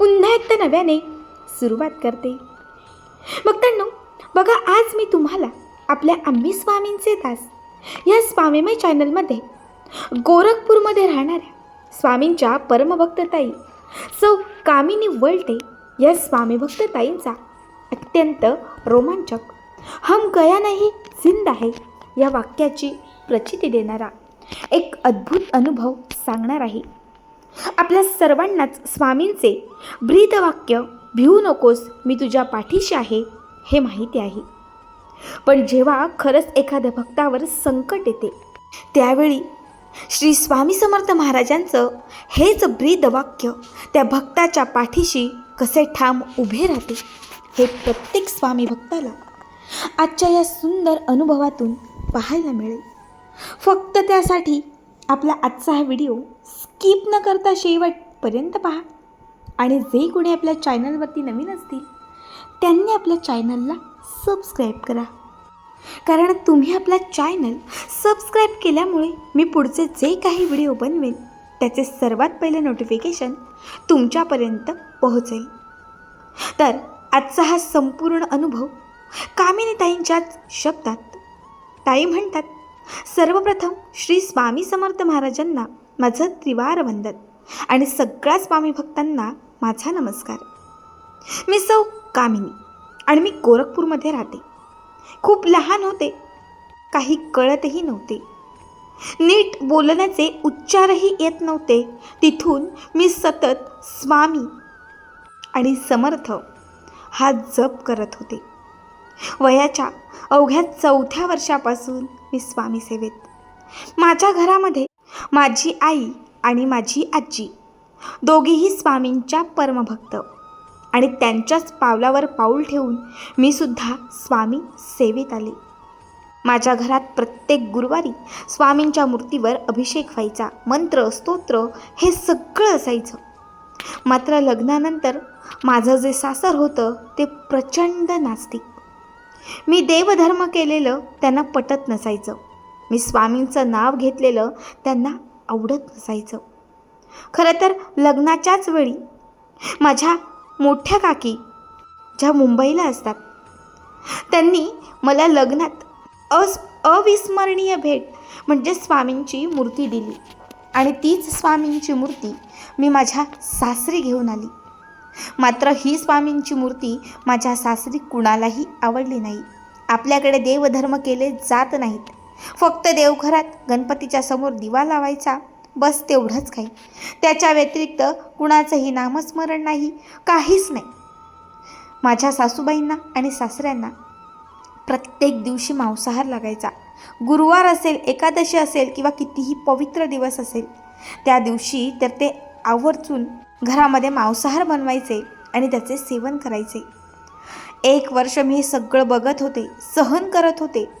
पुन्हा एकदा नव्याने सुरुवात करते. भक्तांनो बघा आज मी तुम्हाला आपल्या आम्ही स्वामींचे दास या स्वामीमय चॅनलमध्ये गोरखपूरमध्ये राहणाऱ्या स्वामींच्या परमभक्तताई सौ कामिनी वल्टे या स्वामी भक्तताईंचा अत्यंत रोमांचक हम गया नाही जिंद आहे या वाक्याची प्रचिती देणारा एक अद्भुत अनुभव सांगणार आहे. आपल्या सर्वांनाच स्वामींचे ब्रीदवाक्य भिवू नकोस मी तुझ्या पाठीशी आहे हे माहिती आहे. पण जेव्हा खरंच एखाद्या भक्तावर संकट येते त्यावेळी श्री स्वामी समर्थ महाराजांचं हेच ब्रीदवाक्य त्या भक्ताच्या पाठीशी कसे ठाम उभे राहते हे प्रत्येक स्वामी भक्ताला आजच्या या सुंदर अनुभवातून पाहायला मिळेल. फक्त त्यासाठी आपला आजचा हा व्हिडिओ स्किप न करता शेवटपर्यंत पहा. आणि जे कोणी आपल्या चॅनलवरती नवीन असतील त्यांनी आपल्या चॅनलला सबस्क्राईब करा. कारण तुम्ही आपला चॅनल सबस्क्राईब केल्यामुळे मी पुढचे जे काही व्हिडिओ बनवेन त्याचे सर्वात पहिले नोटिफिकेशन तुमच्यापर्यंत पोहोचेल. तर आजचा हा संपूर्ण अनुभव कामिनी ताईंच्याच शब्दात. ताई म्हणतात सर्वप्रथम श्री स्वामी समर्थ महाराजांना माझं त्रिवार वंदन आणि सगळ्या स्वामी भक्तांना माझा नमस्कार. मी सौ कामिनी आणि मी गोरखपूरमध्ये राहते. खूप लहान होते. काही कळतही नव्हते. नीट बोलण्याचे उच्चारही येत नव्हते. तिथून मी सतत स्वामी आणि समर्थ हा जप करत होते. वयाच्या अवघ्या चौथ्या वर्षापासून मी स्वामी सेवेत. माझ्या घरामध्ये माझी आई आणि माझी आजी दोघीही स्वामींच्या परमभक्त. आणि त्यांच्याच पावलावर पाऊल ठेवून मी सुद्धा स्वामी सेवेत आले. माझ्या घरात प्रत्येक गुरुवारी स्वामींच्या मूर्तीवर अभिषेक व्हायचा मंत्र स्तोत्र हे सगळं असायचं. मात्र लग्नानंतर माझं जे सासर होतं ते प्रचंड नास्तिक. मी देवधर्म केलेलं त्यांना पटत नसायचं. मी स्वामींचं नाव घेतलेलं त्यांना आवडत नसायचं. खरं तर लग्नाच्याच वेळी माझ्या मोठ्या काकी ज्या मुंबईला असतात त्यांनी मला लग्नात अस अविस्मरणीय भेट म्हणजे स्वामींची मूर्ती दिली. आणि तीच स्वामींची मूर्ती मी माझ्या सासरी घेऊन आली. मात्र ही स्वामींची मूर्ती माझ्या सासरी कुणालाही आवडली नाही. आपल्याकडे देवधर्म केले जात नाहीत. फक्त देवघरात गणपतीच्या समोर दिवा लावायचा बस तेवढंच काही. त्याच्या व्यतिरिक्त कुणाचंही नामस्मरण नाही काहीच नाही. माझ्या सासूबाईंना आणि सासऱ्यांना प्रत्येक दिवशी मांसाहार लागायचा. गुरुवार असेल एकादशी असेल किंवा कितीही पवित्र दिवस असेल त्या दिवशी तर ते आवर्जून घरामध्ये मांसाहार बनवायचे आणि त्याचे सेवन करायचे. एक वर्ष मी हे सगळं बघत होते सहन करत होते.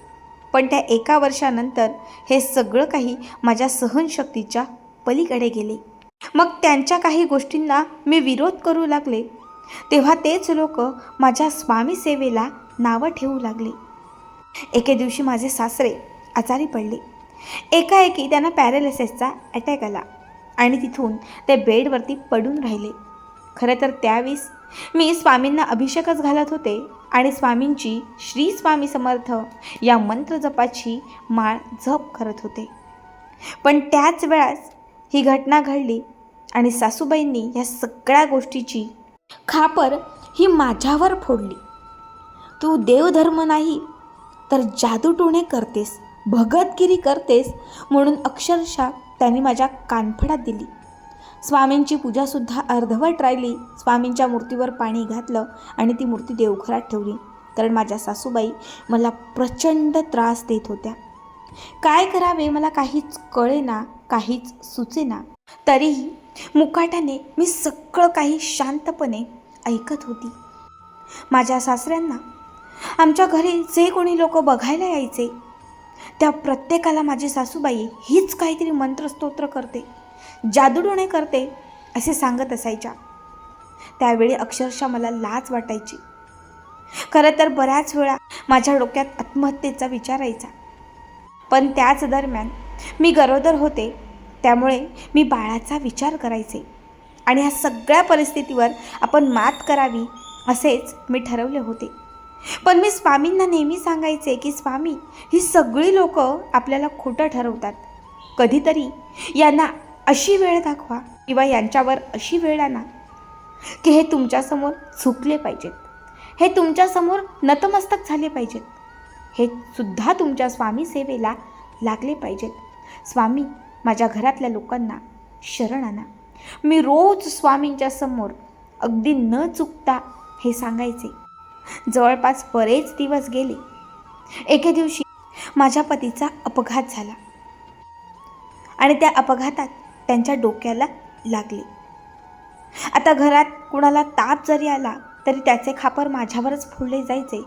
पण त्या एका वर्षानंतर हे सगळं काही माझ्या सहनशक्तीच्या पलीकडे गेले. मग त्यांच्या काही गोष्टींना मी विरोध करू लागले. तेव्हा तेच लोक माझ्या स्वामी सेवेला नावं ठेवू लागले. एके दिवशी माझे सासरे आजारी पडले. एकाएकी त्यांना पॅरालिसिसचा अटॅक आला आणि तिथून ते बेडवरती पडून राहिले. खरं तर त्यावेळेस मी स्वामींना अभिषेकच घालत होते. आणि स्वामींची श्री स्वामी समर्थ या मंत्रजपाची माळ जप करत होते. पण त्याच वेळास ही घटना घडली आणि सासूबाईंनी या सगळ्या गोष्टीची खापर ही माझ्यावर फोडली. तू देवधर्म नाही तर जादूटोणे करतेस भगतगिरी करतेस म्हणून अक्षरशः त्यांनी माझ्या कानफडात दिली. स्वामींची पूजासुद्धा अर्धवट राहिली. स्वामींच्या मूर्तीवर पाणी घातलं आणि ती मूर्ती देवघरात ठेवली. कारण माझ्या सासूबाई मला प्रचंड त्रास देत होत्या. काय करावे? मला काहीच कळेना काहीच सुचेना. तरीही मुकाट्याने मी सगळं काही शांतपणे ऐकत होती. माझ्या सासऱ्यांना आमच्या घरी जे कोणी लोक बघायला यायचे त्या प्रत्येकाला माझी सासूबाई हीच काहीतरी मंत्रस्तोत्र करते. जादूडोणे करते असे सांगत असायच्या. त्यावेळी अक्षरशः मला लाज वाटायची. खरं तर बऱ्याच वेळा माझ्या डोक्यात आत्महत्येचा विचार यायचा. पण त्याच दरम्यान मी गरोदर होते त्यामुळे मी बाळाचा विचार करायचे आणि ह्या सगळ्या परिस्थितीवर आपण मात करावी असेच मी ठरवले होते. पण मी स्वामींना नेहमी सांगायचे की स्वामी ही सगळी लोक आपल्याला खोटं ठरवतात. कधीतरी यांना अशी वेळ दाखवा किंवा यांच्यावर अशी वेळ आणा की हे तुमच्यासमोर झुकले पाहिजेत. हे तुमच्यासमोर नतमस्तक झाले पाहिजेत. हे सुद्धा तुमच्या स्वामी सेवेला लागले पाहिजेत. स्वामी माझ्या घरातल्या लोकांना शरण आणा. मी रोज स्वामींच्या समोर अगदी न चुकता हे सांगायचे. जवळपास बरेच दिवस गेले. एके दिवशी माझ्या पतीचा अपघात झाला. आणि त्या अपघातात त्यांच्या डोक्याला लागले. आता घरात कुणाला ताप जरी आला तरी त्याचे खापर माझ्यावरच फोडले जायचे.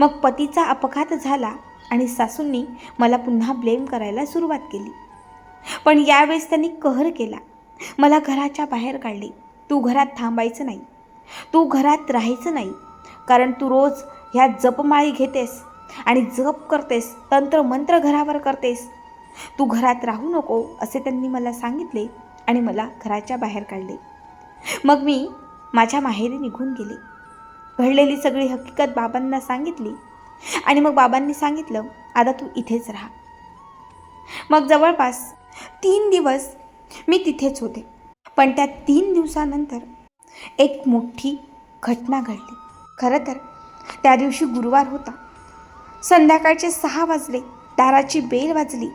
मग पतीचा अपघात झाला आणि सासूंनी मला पुन्हा ब्लेम करायला सुरुवात केली. पण यावेळेस त्यांनी कहर केला. मला घराच्या बाहेर काढले. तू घरात थांबायचं नाही. तू घरात राहायचं नाही. कारण तू रोज ह्या जपमाळी घेतेस आणि जप करतेस तंत्रमंत्र घरावर करतेस. तू घरात राहू नको असे त्यांनी मला सांगितले आणि मला घराच्या बाहेर काढले. मग मी माझ्या माहेरी निघून गेले. घडलेली सगळी हकीकत बाबांना सांगितली आणि मग बाबांनी सांगितलं आता तू इथेच राहा. मग जवळपास तीन दिवस मी तिथेच होते. पण त्या तीन दिवसानंतर एक मोठी घटना घडली. खरं तर त्या दिवशी गुरुवार होता. संध्याकाळचे सहा वाजले दाराची बेल वाजली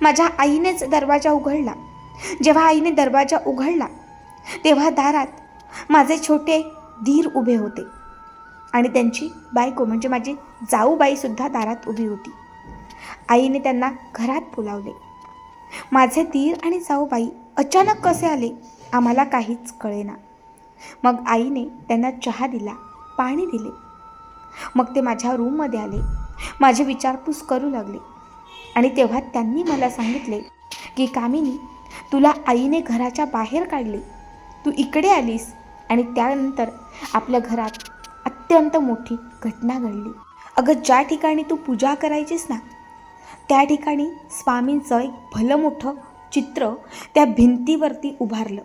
माझ्या आईनेच दरवाजा उघडला. जेव्हा आईने दरवाजा उघडला तेव्हा दारात माझे छोटे धीर उभे होते आणि त्यांची बायको म्हणजे माझी जाऊबाईसुद्धा दारात उभी होती. आईने त्यांना घरात बोलावले. माझे धीर आणि जाऊबाई अचानक कसे आले आम्हाला काहीच कळेना. मग आईने त्यांना चहा दिला पाणी दिले. मग ते माझ्या रूममध्ये आले. माझे विचारपूस करू लागले. आणि तेव्हा त्यांनी मला सांगितले की कामिनी तुला आईने घराच्या बाहेर काढले. तू इकडे आलीस आणि त्यानंतर आपल्या घरात अत्यंत मोठी घटना घडली. अगं ज्या ठिकाणी तू पूजा करायचीस ना त्या ठिकाणी स्वामींचं एक भलं मोठं चित्र त्या भिंतीवरती उभारलं.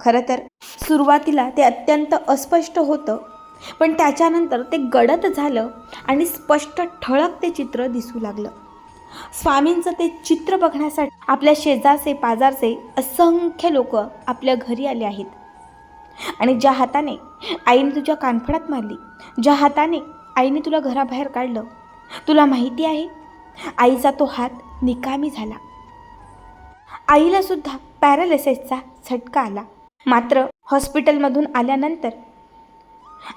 खरं तर सुरुवातीला ते अत्यंत अस्पष्ट होतं पण त्याच्यानंतर ते गडद झालं आणि स्पष्ट ठळक ते चित्र दिसू लागलं. स्वामींचं ते चित्र बघण्यासाठी आपल्या शेजारचे पाजारचे असंख्य लोक आपल्या घरी आले आहेत. आणि ज्या हाताने आईने तुझ्या कानफडात मारली ज्या हाताने आईने तुला घराबाहेर काढलं तुला माहिती आहे आईचा तो हात निकामी झाला. आईला सुद्धा पॅरालिसिसचा झटका आला. मात्र हॉस्पिटलमधून आल्यानंतर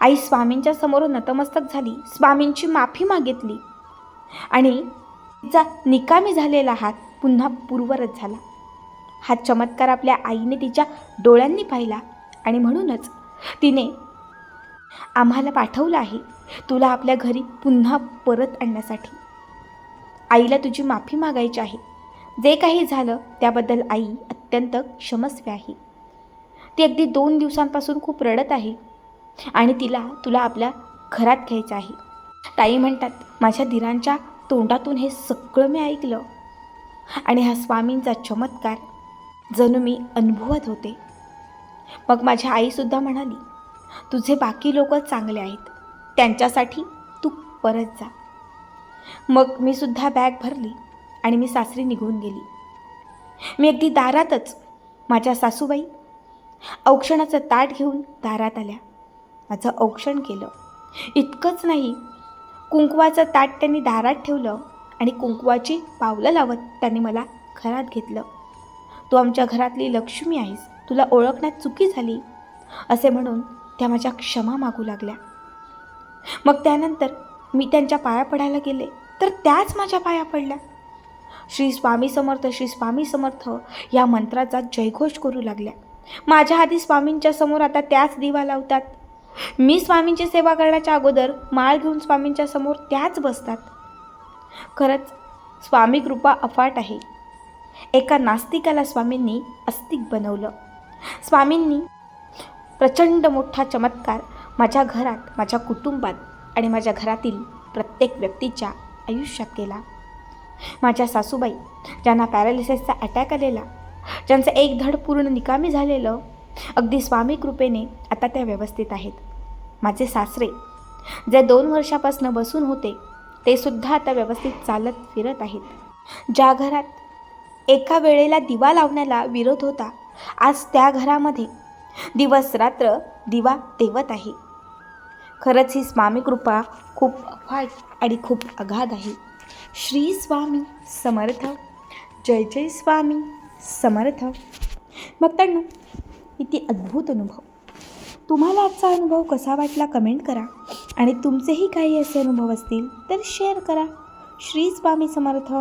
आई स्वामींच्या समोर नतमस्तक झाली स्वामींची माफी मागितली आणि तिचा निकामी झालेला हात पुन्हा पूर्वरच झाला. हा चमत्कार आपल्या आईने तिच्या डोळ्यांनी पाहिला आणि म्हणूनच तिने आम्हाला पाठवलं आहे तुला आपल्या घरी पुन्हा परत आणण्यासाठी. आईला तुझी माफी मागायची आहे. जे काही झालं त्याबद्दल आई अत्यंत क्षमस्व आहे. ती अगदी दोन दिवसांपासून खूप रडत आहे आणि तिला तुला आपल्या घरात घ्यायचं आहे. ताई म्हणतात माझ्या धीरांच्या तोंडातून हे सगळं मी ऐकलं. आणि हा स्वामींचा चमत्कार जणू मी अनुभवत होते. मग माझी आईसुद्धा म्हणाली तुझे बाकी लोक चांगले आहेत. त्यांच्यासाठी तू परत जा. मग मी सुद्धा बॅग भरली आणि मी सासरी निघून गेली. मी अगदी दारातच माझ्या सासूबाई औक्षणाचं ताट घेऊन दारात आल्या. माझं औक्षण केलं. इतकंच नाही कुंकवाचं ताट त्यांनी दारात ठेवलं आणि कुंकवाची पावलं लावत त्यांनी मला घरात घेतलं. तू आमच्या घरातली लक्ष्मी आहेस. तुला ओळखण्यात चुकी झाली. असे म्हणून त्या माझ्या क्षमा मागू लागल्या. मग त्यानंतर मी त्यांच्या पाया पडायला गेले. तर त्याच माझ्या पाया पडल्या. श्री स्वामी समर्थ श्री स्वामी समर्थ या मंत्राचा जयघोष करू लागल्या. माझ्या आधी स्वामींच्या समोर आता त्याच दिवा लावतात. मी स्वामींची सेवा करण्याच्या अगोदर माळ घेऊन स्वामींच्या समोर त्याच बसतात. खरंच स्वामी कृपा अफाट आहे. एका नास्तिकाला स्वामींनी अस्तिक बनवलं. स्वामींनी प्रचंड मोठा चमत्कार माझ्या घरात माझ्या कुटुंबात आणि माझ्या घरातील प्रत्येक व्यक्तीच्या आयुष्यात केला. माझ्या सासूबाई ज्यांना पॅरालिसिसचा अटॅक आलेला ज्यांचं एक धड पूर्ण निकामी झालेलं अगदी स्वामी कृपेने आता त्या व्यवस्थित आहेत. माझे सासरे जे दोन वर्षापासून बसून होते ते सुद्धा आता व्यवस्थित चालत फिरत आहेत. ज्या घरात एका वेळेला दिवा लावण्याला विरोध होता आज त्या घरामध्ये दिवस रात्र दिवा तेवत आहे. खरंच ही स्वामी कृपा खूप अफाट आणि खूप अगाध आहे. श्री स्वामी समर्थ जय जय स्वामी समर्थ. मग त्यांना किती अद्भुत अनुभव. तुम्हाला आजचा अनुभव कसा वाटला कमेंट करा आणि तुमचेही काही असे अनुभव असतील तर शेअर करा. श्री स्वामी समर्थ.